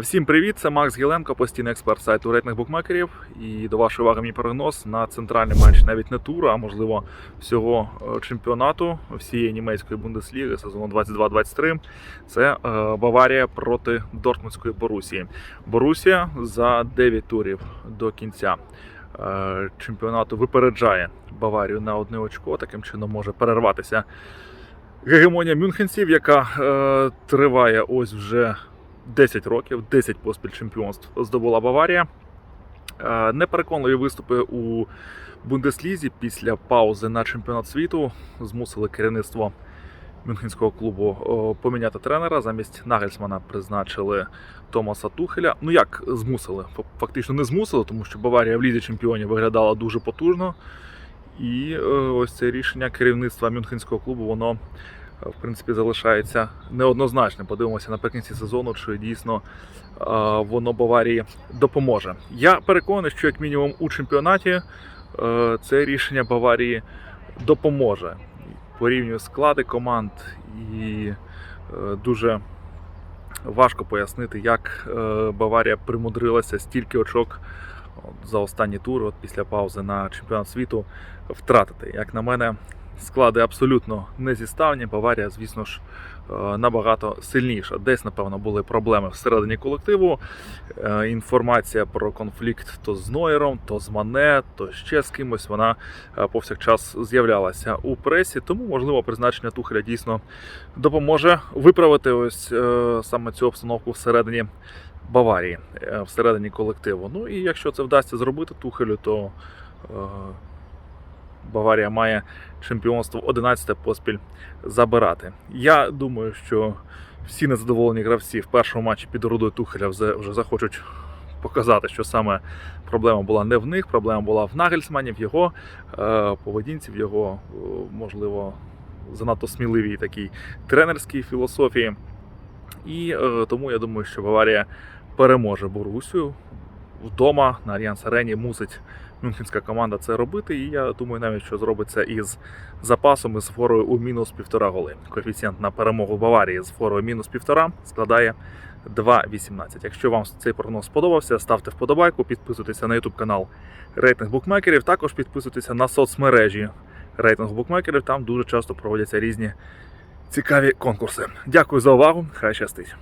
Всім привіт! Це Макс Гіленко, постійний експерт сайту рейтинг букмекерів. І до вашої уваги мій прогноз на центральний матч навіть не туру, а можливо всього е, чемпіонату всієї німецької бундесліги сезону 22-23. Це е, Баварія проти Дортмундської Борусії. Борусія за 9 турів до кінця е, чемпіонату випереджає Баварію на одне очко. Таким чином може перерватися гегемонія мюнхенців, яка е, триває ось вже 10 років, 10 поспіль чемпіонств здобула Баварія. Е, Непереконливі виступи у Бундеслізі після паузи на чемпіонат світу змусили керівництво мюнхенського клубу поміняти тренера. Замість Нагельсмана призначили Томаса Тухеля. Ну як змусили? Фактично не змусили, тому що Баварія в лізі чемпіонів виглядала дуже потужно. І е, ось це рішення керівництва мюнхенського клубу, воно е, в принципі залишається неоднозначним. Подивимося наприкінці сезону, чи дійсно е, воно Баварії допоможе. Я переконаний, що як мінімум у чемпіонаті е, це рішення Баварії допоможе. Порівнюю склади команд і е, дуже важко пояснити, як е, Баварія примудрилася стільки очок за останні тури, от після паузи на чемпіонат світу, втратити. Як на мене, склади абсолютно не зіставні. Баварія, звісно ж, е, набагато сильніша. Десь, напевно, були проблеми всередині колективу. Е, Інформація про конфлікт то з Нойером, то з Мане, то ще з кимось. Вона е, повсякчас з'являлася у пресі. Тому, можливо, призначення Тухеля дійсно допоможе виправити ось саме цю обстановку всередині Баварії, всередині колективу. Ну і якщо це вдасться зробити Тухелю, то Баварія має чемпіонство 11 поспіль забирати. Я думаю, що всі незадоволені гравці в першому матчі під орудою Тухеля вже, захочуть показати, що саме проблема була не в них, проблема була в Нагельсмані, в його е, поведінці, в його, е, можливо, занадто сміливій такій тренерській філософії. І е, тому я думаю, що Баварія переможе Борусію вдома на Альянс Арені мусить мюнхенська команда це робити. І я думаю, навіть що зробить це із запасом із форою у мінус півтора голи. Коефіцієнт на перемогу Баварії з форою мінус півтора складає 2,18. Якщо вам цей прогноз сподобався, ставте вподобайку, підписуйтеся на YouTube канал Рейтинг букмекерів. Також підписуйтеся на соцмережі рейтингу букмекерів. Там дуже часто проводяться різні цікаві конкурси. Дякую за увагу. Хай щастить.